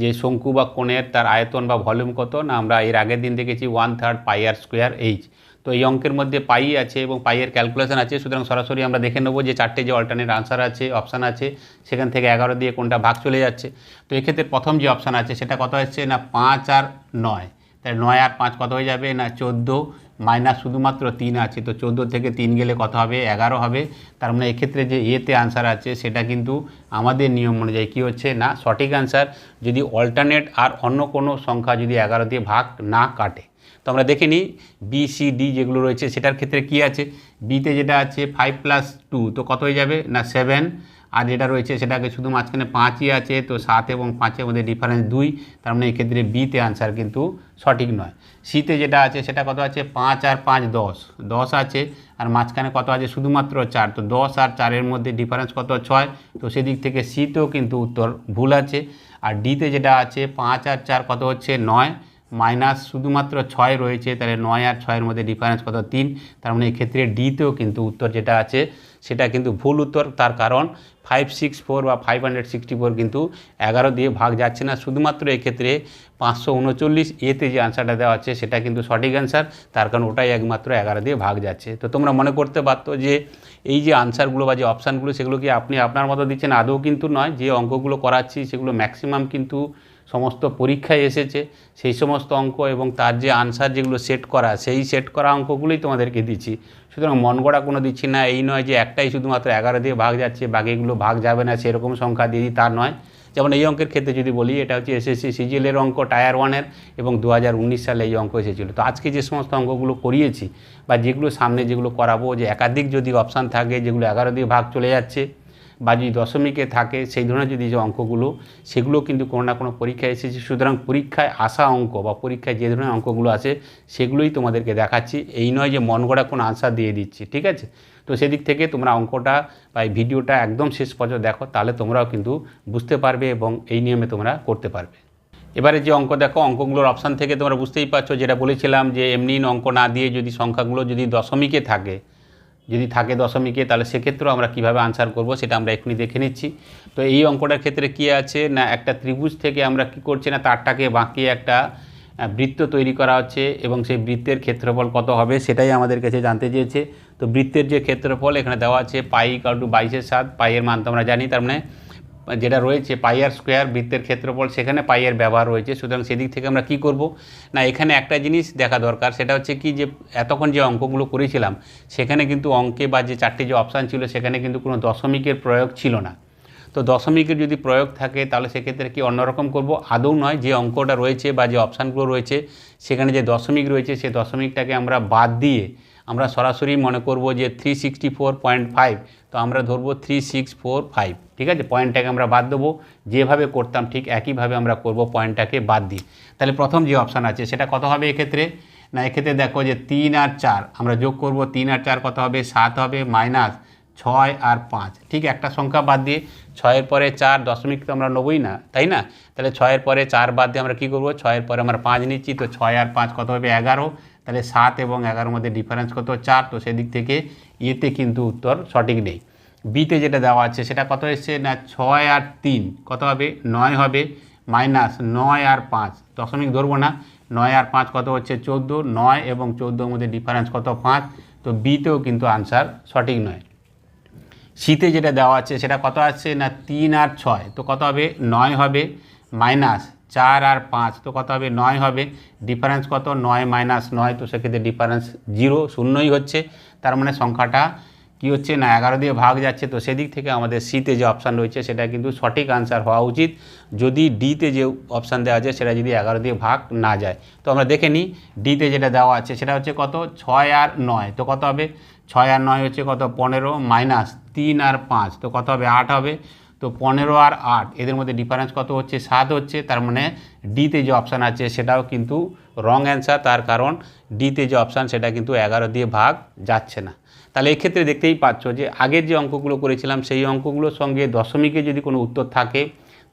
যে শঙ্কু বা কোণের তার আয়তন বা ভলিউম কত, না আমরা এর আগের দিন দেখেছি one third pi r square h. তো এই অঙ্কের মধ্যে পাই আছে এবং পাইয়ের ক্যালকুলেশন আছে, সুতরাং সরাসরি আমরা দেখে নেব যে চারটে যে অল্টারনেট আনসার আছে অপশান আছে, সেখান থেকে এগারো দিয়ে কোনটা ভাগ চলে যাচ্ছে। তো এক্ষেত্রে প্রথম যে অপশান আছে, সেটা কত হচ্ছে না পাঁচ আর নয়? তাহলে নয় আর পাঁচ কত হয়ে যাবে, না চোদ্দ? মাইনাস শুধুমাত্র তিন আছে, তো চোদ্দ থেকে তিন গেলে কত হবে? এগারো হবে। তার মানে এক্ষেত্রে যে এতে আনসার আছে, সেটা কিন্তু আমাদের নিয়ম অনুযায়ী কী হচ্ছে? না, সঠিক আনসার যদি অল্টারনেট আর অন্য কোনো সংখ্যা যদি এগারো দিয়ে ভাগ না কাটে, তো আমরা দেখে নিই বি সি ডি যেগুলো রয়েছে, সেটার ক্ষেত্রে কি আছে? বিতে যেটা আছে ফাইভ প্লাস টু তো কত হয়ে যাবে? না সেভেন আর যেটা রয়েছে সেটাকে শুধু মাঝখানে পাঁচই আছে, তো সাত এবং পাঁচের মধ্যে ডিফারেন্স দুই, তার মানে এক্ষেত্রে বিতে আনসার কিন্তু সঠিক নয়। সিতে যেটা আছে সেটা কত আছে? পাঁচ আর পাঁচ দশ। দশ আছে, আর মাঝখানে কত আছে? শুধুমাত্র চার। তো দশ আর চারের মধ্যে ডিফারেন্স কত? ছয়। তো সেদিক থেকে সিতেও কিন্তু উত্তর ভুল আছে। আর ডিতে যেটা আছে, পাঁচ আর চার কত হচ্ছে? নয়। মাইনাস শুধুমাত্র ছয় রয়েছে, তাহলে নয় আর ছয়ের মধ্যে ডিফারেন্স কত? তিন। তার মানে এক্ষেত্রে ডিতেও কিন্তু উত্তর যেটা আছে সেটা কিন্তু ভুল উত্তর, তার কারণ ফাইভ সিক্স ফোর বা ফাইভ হান্ড্রেড সিক্সটি ফোর কিন্তু এগারো দিয়ে ভাগ যাচ্ছে না। শুধুমাত্র এক্ষেত্রে পাঁচশো উনচল্লিশ এতে যে আনসারটা দেওয়া আছে সেটা কিন্তু সঠিক অ্যান্সার তার কারণ ওটাই একমাত্র এগারো দিয়ে ভাগ যাচ্ছে। তো তোমরা মনে করতে পারতো যে এই যে আনসারগুলো বা যে অপশানগুলো সেগুলো কি আপনি আপনার মতো দিচ্ছেন? আদৌ কিন্তু নয়। যে অঙ্কগুলো করাচ্ছি, সেগুলো ম্যাক্সিমাম কিন্তু সমস্ত পরীক্ষায় এসেছে, সেই সমস্ত অঙ্ক এবং তার যে আনসার যেগুলো সেট করা, সেই সেট করা অঙ্কগুলোই তোমাদেরকে দিচ্ছি। সুতরাং মন গড়া কোনো দিচ্ছি না, এই নয় যে একটাই শুধুমাত্র এগারো দিয়ে ভাগ যাচ্ছে, বাকিগুলো ভাগ যাবে না, সেরকম সংখ্যা দিয়ে তা নয়। যেমন এই অঙ্কের ক্ষেত্রে যদি বলি, এটা হচ্ছে এসএসসি সিজিএলের অঙ্ক টায়ার ওয়ানের এবং দু হাজার উনিশ সালে এই অঙ্ক এসেছিল। তো আজকে যে সমস্ত অঙ্কগুলো করিয়েছি, বা যেগুলো সামনে যেগুলো করাবো, যে একাধিক যদি অপশান থাকে, যেগুলো এগারো দিয়ে ভাগ চলে যাচ্ছে বা যদি দশমিকে থাকে, সেই ধরনের যদি যে অঙ্কগুলো, সেগুলো কিন্তু কোনো না কোনো পরীক্ষায় এসেছে। সুতরাং পরীক্ষায় আসা অঙ্ক বা পরীক্ষায় যে ধরনের অঙ্কগুলো আছে, সেগুলোই তোমাদেরকে দেখাচ্ছি। এই নয় যে মন গড়া কোনো আনসার দিয়ে দিচ্ছি, ঠিক আছে? তো সেদিক থেকে তোমরা অঙ্কটা বা এই ভিডিওটা একদম শেষ পর্যন্ত দেখো, তাহলে তোমরাও কিন্তু বুঝতে পারবে এবং এই নিয়মে তোমরা করতে পারবে। এবারে যে অঙ্ক দেখো, অঙ্কগুলোর অপশান থেকে তোমরা বুঝতেই পারছ, যেটা বলেছিলাম যে এমনি অঙ্ক না দিয়ে যদি সংখ্যাগুলো যদি দশমিকে থাকে যদি থাকে দশমিকে, তাহলে সেক্ষেত্রেও আমরা কীভাবে আনসার করব সেটা আমরা এখনই দেখে নিচ্ছি। তো এই অঙ্কটার ক্ষেত্রে কি আছে? না, একটা ত্রিভুজ থেকে আমরা কি করছি না, তারটাকে বাঁকিয়ে একটা বৃত্ত তৈরি করা হচ্ছে এবং সেই বৃত্তের ক্ষেত্রফল কত হবে সেটাই আমাদের কাছে জানতে চেয়েছে। তো বৃত্তের যে ক্ষেত্রফল এখানে দেওয়া আছে, পাই টু বাইশের সাত পাইয়ের মান তো আমরা জানি, তার মানে যেটা রয়েছে পাইয়ার স্কোয়ার বৃত্তের ক্ষেত্রফল, সেখানে পাইয়ের ব্যবহার রয়েছে। সুতরাং সেদিক থেকে আমরা কি করব? না, এখানে একটা জিনিস দেখা দরকার, সেটা হচ্ছে কি যে এতক্ষণ যে অঙ্কগুলো করেছিলাম, সেখানে কিন্তু অঙ্কে বা যে চারটি যে অপশান ছিল, সেখানে কিন্তু কোনো দশমিকের প্রয়োগ ছিল না। তো দশমিকের যদি প্রয়োগ থাকে, তাহলে সেক্ষেত্রে কি অন্যরকম করব? আদৌ নয়, যে অঙ্কটা রয়েছে বা যে অপশানগুলো রয়েছে, সেখানে যে দশমিক রয়েছে সেই দশমিকটাকে আমরা বাদ দিয়ে আমরা সরাসরি মনে করব যে three sixty four point five তো আমরা ধরবো থ্রি সিক্স ফোর ফাইভ ঠিক আছে? পয়েন্টটাকে আমরা বাদ দেবো। যেভাবে করতাম ঠিক একইভাবে আমরা করব পয়েন্টটাকে বাদ দিই তাহলে প্রথম যে অপশান আছে, সেটা কত হবে এক্ষেত্রে? না, এক্ষেত্রে দেখো যে তিন আর চার, আমরা যোগ করব, তিন আর চার কত হবে? সাত হবে মাইনাস ছয় আর পাঁচ। ঠিক একটা সংখ্যা বাদ দিয়ে, ছয়ের পরে চার দশমিক তো আমরা নেবই না, তাই না? তাহলে ছয়ের পরে চার বাদ দিয়ে আমরা কী করব? ছয়ের পরে আমরা পাঁচ নিচ্ছি, তো ছয় আর পাঁচ কত হবে? এগারো। তাহলে সাত এবং এগারোর মধ্যে ডিফারেন্স কত? চার। তো সেদিক থেকে এতে কিন্তু উত্তর সঠিক নেই। বিতে যেটা দেওয়া আছে, সেটা কত এসছে? না, ছয় আর তিন। কত হবে? নয় হবে। মাইনাস নয় আর পাঁচ। দশমিক ধরবো না। নয় আর পাঁচ কত হচ্ছে? চোদ্দ। নয় এবং চোদ্দোর মধ্যে ডিফারেন্স কত? পাঁচ। তো বিতেও কিন্তু আনসার সঠিক নয়। শীতে যেটা দেওয়া আছে, সেটা কত আসছে না, তিন আর ছয়। তো কত হবে? নয় হবে। মাইনাস চার আর পাঁচ। তো কত হবে? নয় হবে। ডিফারেন্স কত? নয় মাইনাস নয়। তো সেক্ষেত্রে ডিফারেন্স জিরো শূন্যই হচ্ছে। তার মানে সংখ্যাটা কি হচ্ছে না এগারো দিয়ে ভাগ যাচ্ছে, তো সেদিক থেকে আমাদের সিতে যে অপশান রয়েছে সেটা কিন্তু সঠিক আনসার হওয়া উচিত। যদি ডিতে যে অপশান দেওয়া আছে সেটা যদি এগারো দিয়ে ভাগ না যায়, তো আমরা দেখে নিই ডিতে যেটা দেওয়া আছে সেটা হচ্ছে কত? ছয় আর নয়, তো কত হবে? ছয় আর নয় হচ্ছে কত? পনেরো মাইনাস তিন আর পাঁচ, তো কত হবে? আট হবে। তো পনেরো আর আট, এদের মধ্যে ডিফারেন্স কত হচ্ছে? সাত হচ্ছে, তার মানে ডিতে যে অপশান আছে সেটাও কিন্তু রং অ্যান্সার তার কারণ ডিতে যে অপশান সেটা কিন্তু এগারো দিয়ে ভাগ যাচ্ছে না। তাহলে এক্ষেত্রে দেখতেই পাচ্ছ যে আগের যে অঙ্কগুলো করেছিলাম, সেই অঙ্কগুলোর সঙ্গে দশমিকে যদি কোনো উত্তর থাকে,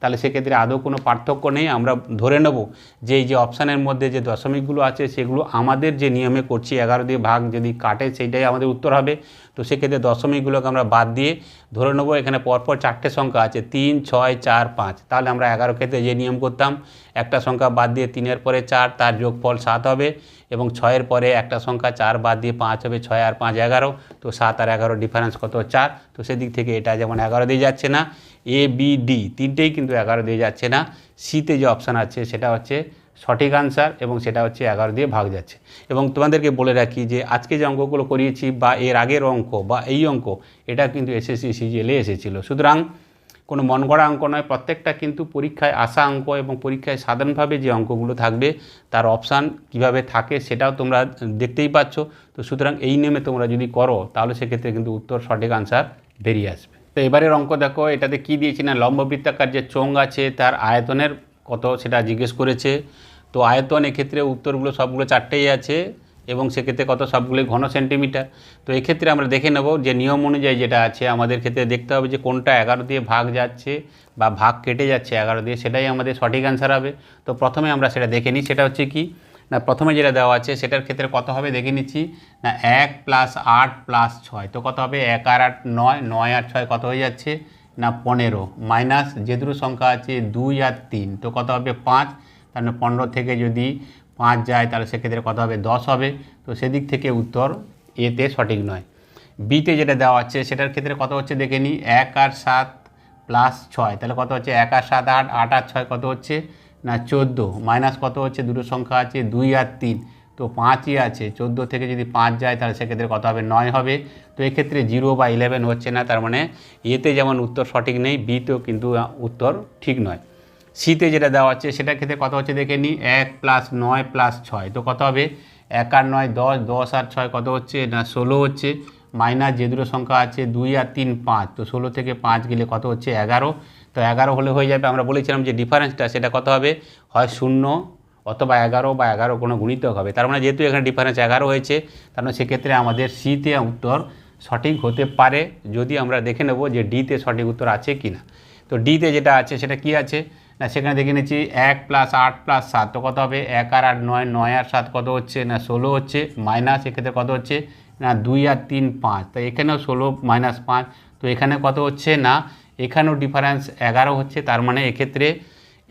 তাহলে সেক্ষেত্রে আদৌ কোনো পার্থক্য নেই। আমরা ধরে নেব যে এই যে অপশানের মধ্যে যে দশমিকগুলো আছে, সেগুলো আমাদের যে নিয়মে করছি, এগারো দিয়ে ভাগ যদি কাটে, সেইটাই আমাদের উত্তর হবে। তো সেক্ষেত্রে দশমিকগুলোকে আমরা বাদ দিয়ে ধরে নেব, এখানে পরপর চারটে সংখ্যা আছে, তিন, ছয়, চার, পাঁচ। তাহলে আমরা এগারো ক্ষেত্রে যে নিয়ম করতাম, একটা সংখ্যা বাদ দিয়ে তিনের পরে চার, তার যোগফল সাত হবে। এবং ছয়ের পরে একটা সংখ্যা চার বাদ দিয়ে পাঁচ হবে, ছয় আর পাঁচ এগারো, তো সাত আর এগারো ডিফারেন্স কত? চার। তো সেদিক থেকে এটা যেমন এগারো দিয়ে যাচ্ছে না এ বি ডি তিনটেই কিন্তু এগারো দিয়ে যাচ্ছে না। সিতে যে অপশান আছে সেটা হচ্ছে সঠিক আনসার এবং সেটা হচ্ছে এগারো দিয়ে ভাগ যাচ্ছে। এবং তোমাদেরকে বলে রাখি যে আজকে যে অঙ্কগুলো করিয়েছি বা এর আগের অঙ্ক বা এই অঙ্ক, এটা কিন্তু এসএসসি সিজিএলে এসেছিল। সুতরাং কোনো মন গড়া অঙ্ক নয়, প্রত্যেকটা কিন্তু পরীক্ষায় আসা অঙ্ক এবং পরীক্ষায় সাধারণভাবে যে অঙ্কগুলো থাকবে, তার অপশান কীভাবে থাকে সেটাও তোমরা দেখতেই পাচ্ছ। তো সুতরাং এই নিয়মে তোমরা যদি করো, তাহলে সেক্ষেত্রে কিন্তু উত্তর সঠিক আনসার বেরিয়ে আসবে। তো এবারের অঙ্ক দেখো, এটাতে কি দিয়েছি না, লম্ববৃত্তাকার যে চোঙ আছে, তার আয়তনের কত সেটা জিজ্ঞেস করেছে। তো আয়তন এক্ষেত্রে উত্তরগুলো সবগুলো চারটেই আছে। এবং সেক্ষেত্রে কত সবগুলোই ঘন সেন্টিমিটার তো এক্ষেত্রে আমরা দেখে নেব যে নিয়ম অনুযায়ী যেটা আছে, আমাদের ক্ষেত্রে দেখতে হবে যে কোনটা এগারো দিয়ে ভাগ যাচ্ছে বা ভাগ কেটে যাচ্ছে এগারো দিয়ে, সেটাই আমাদের সঠিক অ্যান্সার হবে। তো প্রথমে আমরা সেটা দেখে নিই, সেটা হচ্ছে কি? না, প্রথমে যেটা দেওয়া আছে সেটার ক্ষেত্রে কত হবে দেখে নিচ্ছি। না, এক প্লাস আট প্লাস ছয়, তো কত হবে? এক আর আট নয় নয় আর ছয় কত হয়ে যাচ্ছে? না, পনেরো মাইনাস যে দুটো সংখ্যা আছে দুই আর তিন, তো কত হবে? পাঁচ মানে পনেরো থেকে যদি পাঁচ যায়, তাহলে সেক্ষেত্রে কত হবে? দশ হবে। তো সেদিক থেকে উত্তর এতে সঠিক নয়। বিতে যেটা দেওয়া আছে, সেটার ক্ষেত্রে কত হচ্ছে দেখে নিই এক আর সাত প্লাস ছয়। তাহলে কত হচ্ছে? এক আর সাত আট আট আর ছয় কত হচ্ছে? না, চোদ্দ। মাইনাস কত হচ্ছে? দুটো সংখ্যা আছে, দুই আর তিন। তো পাঁচই আছে। চোদ্দ থেকে যদি পাঁচ যায়, তাহলে সেক্ষেত্রে কত হবে? নয় হবে। তো এক্ষেত্রে জিরো বা ইলেভেন হচ্ছে না, তার মানে এতে যেমন উত্তর সঠিক নেই বিতেও কিন্তু উত্তর ঠিক নয়। সিতে যেটা দেওয়া আছে সেটার ক্ষেত্রে কত হচ্ছে দেখে নিই এক প্লাস নয় প্লাস ছয়। তো কত হবে? এক আর নয় দশ দশ আর ছয় কত হচ্ছে? না, ষোলো হচ্ছে। মাইনাস যে দুটো সংখ্যা আছে, দুই আর তিন, পাঁচ। তো ষোলো থেকে পাঁচ গেলে কত হচ্ছে? এগারো। তো এগারো হলে হয়ে যাবে, আমরা বলেছিলাম যে ডিফারেন্সটা, সেটা কত হবে? হয় শূন্য অথবা এগারো বা এগারো কোনো গুণিতক হবে। তার মানে যেহেতু এখানে ডিফারেন্স এগারো হয়েছে, তার মানে সেক্ষেত্রে আমাদের সিতে উত্তর সঠিক হতে পারে, যদি আমরা দেখে নেব যে ডিতে সঠিক উত্তর আছে কি না তো ডিতে যেটা আছে, সেটা কি আছে? না, সেখানে দেখে নিচ্ছি এক প্লাস আট প্লাস সাত, তো কত হবে? এক আর আট নয় নয় আর সাত কত হচ্ছে? না, ষোলো হচ্ছে মাইনাস এক্ষেত্রে কত হচ্ছে? না, দুই আর তিন পাঁচ তো এখানেও ষোলো মাইনাস পাঁচ, তো এখানে কত হচ্ছে? না, এখানেও ডিফারেন্স এগারো হচ্ছে, তার মানে এক্ষেত্রে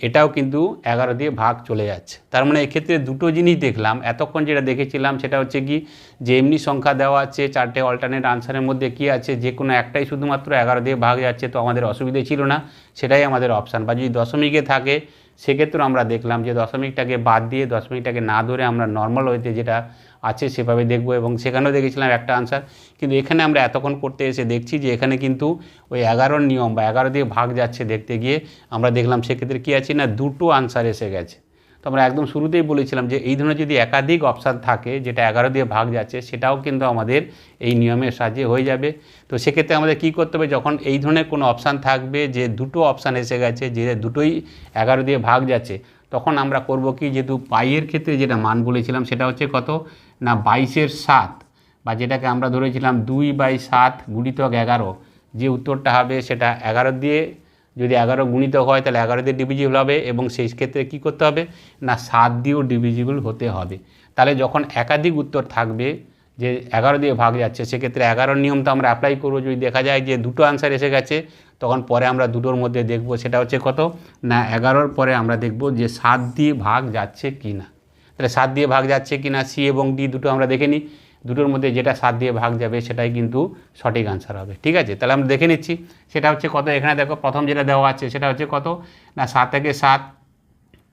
এটাও কিন্তু এগারো দিয়ে ভাগ চলে যাচ্ছে। তার মানে এক্ষেত্রে দুটো জিনিস দেখলাম। এতক্ষণ যেটা দেখেছিলাম সেটা হচ্ছে কি, যে এমনি সংখ্যা দেওয়া আছে, চারটে অল্টারনেট আনসারের মধ্যে কি আছে, যে কোনো একটাই শুধুমাত্র এগারো দিয়ে ভাগ যাচ্ছে, তো আমাদের অসুবিধে ছিল না। সেটাই আমাদের অপশান বা যদি দশমিকে থাকে, সেক্ষেত্রেও আমরা দেখলাম যে দশমিকটাকে বাদ দিয়ে দশমিকটাকে না ধরে আমরা নর্মাল ওয়েতে যেটা আছে, সেভাবে দেখব এবং সেখানেও দেখেছিলাম একটা আনসার কিন্তু এখানে আমরা এতক্ষণ করতে এসে দেখছি যে এখানে কিন্তু ওই এগারোর নিয়ম বা এগারো দিয়ে ভাগ যাচ্ছে দেখতে গিয়ে আমরা দেখলাম সেক্ষেত্রে কী আছে না, দুটো আনসার এসে গেছে। তো আমরা একদম শুরুতেই বলেছিলাম যে এই ধরনের যদি একাধিক অপশান থাকে, যেটা এগারো দিয়ে ভাগ যাচ্ছে, সেটাও কিন্তু আমাদের এই নিয়মের সাহায্যে হয়ে যাবে। তো সেক্ষেত্রে আমাদের কী করতে হবে, যখন এই ধরনের কোনো অপশান থাকবে, যে দুটো অপশান এসে গেছে, যে দুটোই এগারো দিয়ে ভাগ যাচ্ছে, তখন আমরা করব কি? যেহেতু পাইয়ের ক্ষেত্রে যেটা মান বলেছিলাম, সেটা হচ্ছে কত? না বাইশের সাত, বা যেটাকে আমরা ধরেছিলাম দুই বাই সাত গুণিতক এগারো, যে উত্তরটা হবে সেটা এগারো দিয়ে যদি এগারো গুণিতক হয় তাহলে এগারো দিয়ে ডিভিজিবল হবে এবং সেই ক্ষেত্রে কী করতে হবে? না সাত দিয়েও ডিভিজিবল হতে হবে। তাহলে যখন একাধিক উত্তর থাকবে যে এগারো দিয়ে ভাগ যাচ্ছে, সেক্ষেত্রে এগারোর নিয়ম তো আমরা অ্যাপ্লাই করব। যদি দেখা যায় যে দুটো আনসার এসে গেছে, তখন পরে আমরা দুটোর মধ্যে দেখব সেটা হচ্ছে কত? না এগারোর পরে আমরা দেখব যে সাত দিয়ে ভাগ যাচ্ছে কি না তাহলে সাত দিয়ে ভাগ যাচ্ছে কি না সি এবং ডি দুটো আমরা দেখে নিই। দুটোর মধ্যে যেটা সাত দিয়ে ভাগ যাবে সেটাই কিন্তু সঠিক আনসার হবে। ঠিক আছে? তাহলে আমরা দেখে নিচ্ছি। সেটা হচ্ছে কত? এখানে দেখো প্রথম যেটা দেওয়া আছে সেটা হচ্ছে কত? না, সাত থেকে সাত,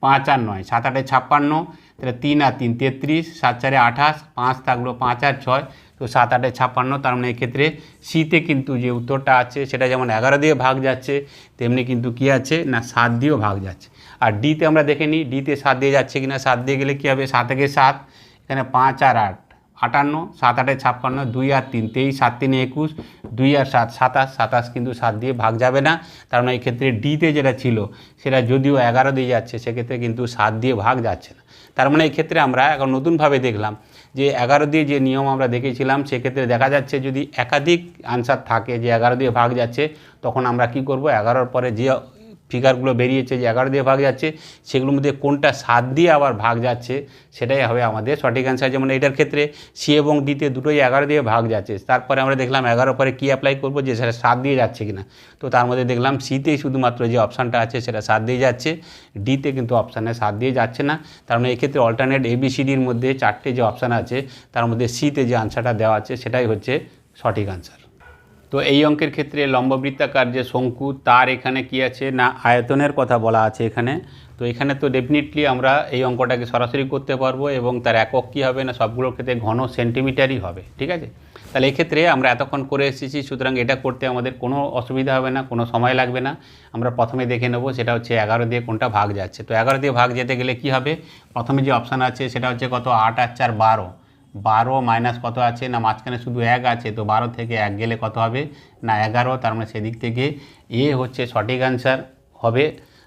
পাঁচ আর নয়। সাত আটে ছাপ্পান্ন, তাহলে তিন আর তিন, তেত্রিশ। সাত চারে আঠাশ, পাঁচ থাকল পাঁচ আর ছয়। তো সাত আটে ছাপ্পান্ন, তার মানে এক্ষেত্রে সিতে কিন্তু যে উত্তরটা আছে সেটা যেমন এগারো দিয়ে ভাগ যাচ্ছে, তেমনি কিন্তু কি আছে? না, সাত দিয়েও ভাগ যাচ্ছে। আর ডিতে আমরা দেখে নিই, ডিতে সাত দিয়ে যাচ্ছে কি না সাত দিয়ে গেলে কী হবে? সাত থেকে সাত, এখানে পাঁচ আর আট, আটান্ন, সাত আটে ছাপ্পান্ন, দুই আর তিন, তেইশ, সাত তিনে একুশ, দুই আর সাত, সাতাশ সাতাশ কিন্তু সাত দিয়ে ভাগ যাবে না। কারণ এই ক্ষেত্রে ডিতে যেটা ছিল, সেটা যদিও এগারো দিয়ে যাচ্ছে, সেক্ষেত্রে কিন্তু সাত দিয়ে ভাগ যাচ্ছে না। তার মানে এই ক্ষেত্রে আমরা এখন নতুনভাবে দেখলাম যে এগারো দিয়ে যে নিয়ম আমরা দেখেছিলাম, সেক্ষেত্রে দেখা যাচ্ছে যদি একাধিক আনসার থাকে যে এগারো দিয়ে ভাগ যাচ্ছে, তখন আমরা কি করব? এগারোর পরে যে ফিগারগুলো বেরিয়েছে যে এগারো দিয়ে ভাগ যাচ্ছে, সেগুলোর মধ্যে কোনটা সাত দিয়ে আবার ভাগ যাচ্ছে, সেটাই হবে আমাদের সঠিক অ্যান্সার যেমন এটার ক্ষেত্রে সি এবং ডিতে দুটোই এগারো দিয়ে ভাগ যাচ্ছে। তারপরে আমরা দেখলাম এগারো পরে কী অ্যাপ্লাই করব, যে সেটা সাত দিয়ে যাচ্ছে কিনা। তো তার মধ্যে দেখলাম সিতেই শুধুমাত্র যে অপশানটা আছে, সেটা সাত দিয়ে যাচ্ছে। ডিতে কিন্তু অপশানে সাত দিয়ে যাচ্ছে না। তার মানে এক্ষেত্রে অল্টারনেট এবিসিডির মধ্যে চারটে যে অপশান আছে, তার মধ্যে সিতে যে আনসারটা দেওয়া আছে, সেটাই হচ্ছে সঠিক আনসার তো এই অঙ্কের ক্ষেত্রে লম্ববৃত্তাকার যে শঙ্কু, তার এখানে কি আছে? না, আয়তনের কথা বলা আছে এখানে। তো এখানে তো ডেফিনেটলি আমরা এই অঙ্কটাকে সরাসরি করতে পারব এবং তার একক কী হবে? না, সবগুলোর ক্ষেত্রে ঘন সেন্টিমিটারই হবে, ঠিক আছে? তাহলে এক্ষেত্রে আমরা এতক্ষণ করে এসেছি, সুতরাং এটা করতে আমাদের কোনো অসুবিধা হবে না, কোনো সময় লাগবে না। আমরা প্রথমে দেখে নেব, সেটা হচ্ছে এগারো দিয়ে কোনটা ভাগ যাচ্ছে। তো এগারো দিয়ে ভাগ যেতে গেলে কি হবে? প্রথমে যে অপশান আছে, সেটা হচ্ছে কত? আট আর চার, বারো। বারো মাইনাস কত আছে? না, মাঝখানে শুধু এক আছে, তো বারো থেকে এক গেলে কত হবে? না, এগারো, তার মানে সেদিক থেকে এ হচ্ছে সঠিক আনসার হবে।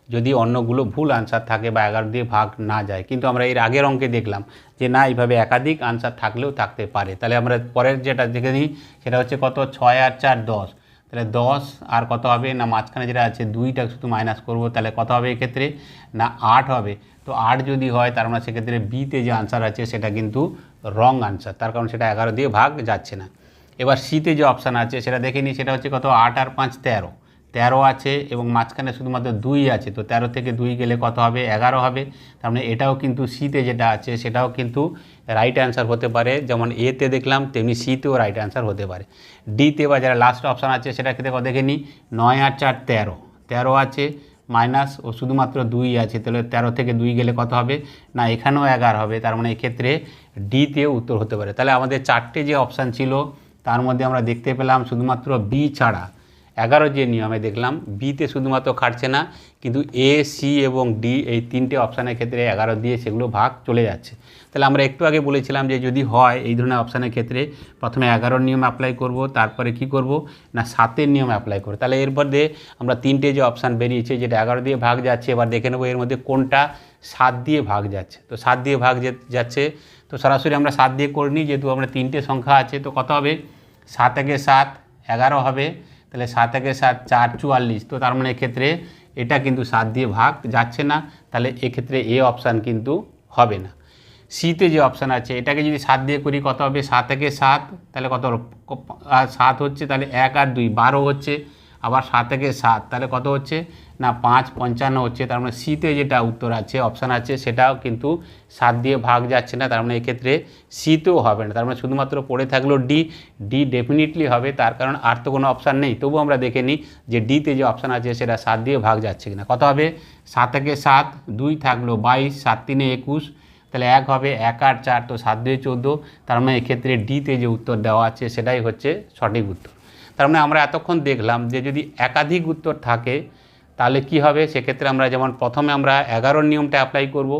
যদি অন্যগুলো ভুল আনসার থাকে বা এগারো দিয়ে ভাগ না যায়, কিন্তু আমরা এর আগের অঙ্কে দেখলাম যে না, এইভাবে একাধিক আনসার থাকলেও থাকতে পারে। তাহলে আমরা পরের যেটা দেখে নিই, সেটা হচ্ছে কত? ছয় আর চার, দশ। তাহলে দশ আর কত হবে? না, মাঝখানে যেটা আছে দুইটা শুধু মাইনাস করব, তাহলে কত হবে এক্ষেত্রে? না, আট হবে। তো আট যদি হয়, তার মানে সেক্ষেত্রে বিতে যে আনসার আছে, সেটা কিন্তু রং আনসার তার কারণ সেটা এগারো দিয়ে ভাগ যাচ্ছে না। এবার সিতে যে অপশান আছে, সেটা দেখে নিই, সেটা হচ্ছে কত? আট আর পাঁচ, তেরো। তেরো আছে এবং মাঝখানে শুধুমাত্র দুই আছে, তো তেরো থেকে দুই গেলে কত হবে? এগারো হবে। তার মানে এটাও কিন্তু সিতে যেটা আছে, সেটাও কিন্তু রাইট অ্যান্সার হতে পারে। যেমন এতে দেখলাম, তেমনি সিতেও রাইট অ্যান্সার হতে পারে। ডিতে বা যারা লাস্ট অপশান আছে সেটা ক্ষেত্রে দেখে নিই, নয় আর চার, তেরো। তেরো আছে মাইনাস ও শুধুমাত্র দুই আছে, তাহলে তেরো থেকে দুই গেলে কত হবে? না, এখানেও এগারো হবে, তার মানে এক্ষেত্রে ডিতে উত্তর হতে পারে। তাহলে আমাদের চারটে যে অপশান ছিল, তার মধ্যে আমরা দেখতে পেলাম শুধুমাত্র বি ছাড়া এগারো যে নিয়মে দেখলাম, বিতে শুধুমাত্র খাটছে না, কিন্তু এ, সি এবং ডি এই তিনটে অপশানের ক্ষেত্রে এগারো দিয়ে সেগুলো ভাগ চলে যাচ্ছে। তাহলে আমরা একটু আগে বলেছিলাম যে যদি হয় এই ধরনের অপশানের ক্ষেত্রে, প্রথমে এগারোর নিয়ম অ্যাপ্লাই করব, তারপরে কি করব? না, সাতের নিয়ম অ্যাপ্লাই করব। তাহলে এরপর দিয়ে আমরা তিনটে যে অপশান বেরিয়েছে, যেটা এগারো দিয়ে ভাগ যাচ্ছে, এবার দেখে নেব এর মধ্যে কোনটা সাত দিয়ে ভাগ যাচ্ছে। তো সাত দিয়ে ভাগ যাচ্ছে, তো সরাসরি আমরা সাত দিয়ে করে নিই, যেহেতু আমরা তিনটে সংখ্যা আছে, তো কত হবে? সাত একে সাত, এগারো হবে। তাহলে সাত একে সাত, চার চুয়াল্লিশ। তো তার মানে এক্ষেত্রে এটা কিন্তু সাত দিয়ে ভাগ যাচ্ছে না, তাহলে এক্ষেত্রে এ অপশান কিন্তু হবে না। সিতে যে অপশান আছে, এটাকে যদি সাত দিয়ে করি, কত হবে? সাত একে সাত, তাহলে কত সাত হচ্ছে তাহলে এক আর দুই, বারো হচ্ছে। আবার সাত একে সাত, তাহলে কত হচ্ছে? না পাঁচ পঞ্চান্ন হচ্ছে, তার মানে সিতে যেটা উত্তর আছে অপশান আছে, সেটাও কিন্তু সাত দিয়ে ভাগ যাচ্ছে না, তার মানে এক্ষেত্রে সিতেও হবে না, তার মানে শুধুমাত্র পড়ে থাকল ডি ডি ডেফিনেটলি হবে, তার কারণ আর তো কোনো অপশান নেই তবু আমরা দেখে নিই যে ডিতে যে অপশান আছে, সেটা সাত দিয়ে ভাগ যাচ্ছে কিনা, কত হবে? সাত থেকে সাত, দুই থাকল বাইশ, সাত তিনে একুশ, তাহলে এক হবে এক আট চার, তো সাত দুই চোদ্দ, তার মানে এক্ষেত্রে ডিতে যে উত্তর দেওয়া আছে, সেটাই হচ্ছে সঠিক উত্তর, তার মানে আমরা এতক্ষণ দেখলাম যে যদি একাধিক উত্তর থাকে তাহলে কি হবে? সেক্ষেত্রে আমরা যেমন প্রথমে আমরা এগারোর নিয়মটা অ্যাপ্লাই করব।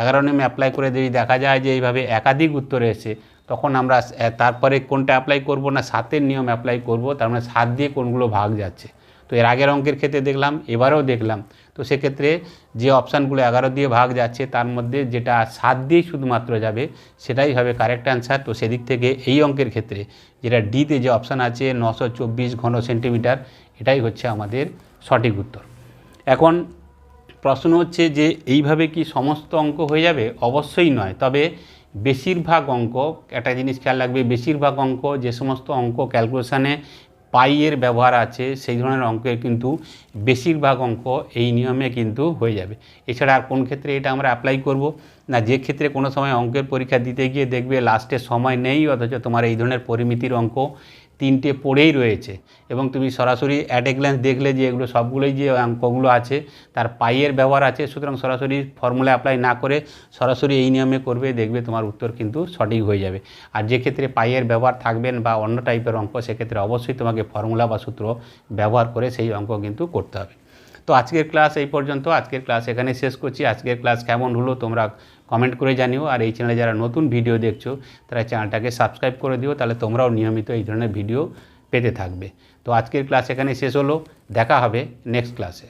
এগারো নিয়ম অ্যাপ্লাই করে যদি দেখা যায় যে এইভাবে একাধিক উত্তর এসে তখন আমরা তারপরে কোনটা অ্যাপ্লাই করব না সাতের নিয়ম অ্যাপ্লাই করব, তার মানে সাত দিয়ে কোনগুলো ভাগ যাচ্ছে। তো এর আগের অঙ্কের ক্ষেত্রে দেখলাম, এবারেও দেখলাম। তো সেক্ষেত্রে যে অপশানগুলো এগারো দিয়ে ভাগ যাচ্ছে, তার মধ্যে যেটা সাত দিয়েই শুধুমাত্র যাবে, সেটাই হবে কারেক্ট অ্যান্সার তো সেদিক থেকে এই অঙ্কের ক্ষেত্রে যেটা ডিতে যে অপশান আছে, নশো চব্বিশ ঘন সেন্টিমিটার এটাই হচ্ছে আমাদের সঠিক উত্তর। এখন প্রশ্ন হচ্ছে যে এইভাবে কি সমস্ত অঙ্ক হয়ে যাবে? অবশ্যই নয়। তবে বেশিরভাগ অঙ্ক, একটা জিনিস খেয়াল রাখবে, বেশিরভাগ অঙ্ক, যে সমস্ত অঙ্ক ক্যালকুলেশানে পাইয়ের ব্যবহার আছে, সেই ধরনের অঙ্কের কিন্তু বেশিরভাগ অঙ্ক এই নিয়মে কিন্তু হয়ে যাবে। এছাড়া আর কোন ক্ষেত্রে এটা আমরা অ্যাপ্লাই করব? না, যে ক্ষেত্রে কোনো সময় অঙ্কের পরীক্ষা দিতে গিয়ে দেখবে লাস্টে সময় নেই, অথচ তোমার এই ধরনের পরিমিতির অঙ্ক তিনটে পড়েই রয়েছে এবং তুমি সরাসরি অ্যাট এ গ্ল্যান্স দেখলে যে এগুলো সবগুলোই যে অঙ্কগুলো আছে, তার পাইয়ের ব্যবহার আছে, সুতরাং সরাসরি ফর্মুলা অ্যাপ্লাই না করে সরাসরি এই নিয়মে করবে, দেখবে তোমার উত্তর কিন্তু সঠিক হয়ে যাবে। আর যে ক্ষেত্রে পাইয়ের ব্যবহার থাকবেন বা অন্য টাইপের অঙ্ক, সেক্ষেত্রে অবশ্যই তোমাকে ফর্মুলা বা সূত্র ব্যবহার করে সেই অঙ্ক কিন্তু করতে হবে। তো আজকের ক্লাস এই পর্যন্ত। আজকের ক্লাস এখানে শেষ করছি। আজকের ক্লাস কেমন হলো তোমরা কমেন্ট করে জানিও আর এই চ্যানেলে যারা নতুন ভিডিও দেখছ, তারা চ্যানেলটাকে সাবস্ক্রাইব করে দিও, তাহলে তোমরাও নিয়মিত এই ধরনের ভিডিও পেতে থাকবে। তো আজকের ক্লাস এখানে শেষ হলো, দেখা হবে নেক্সট ক্লাসে।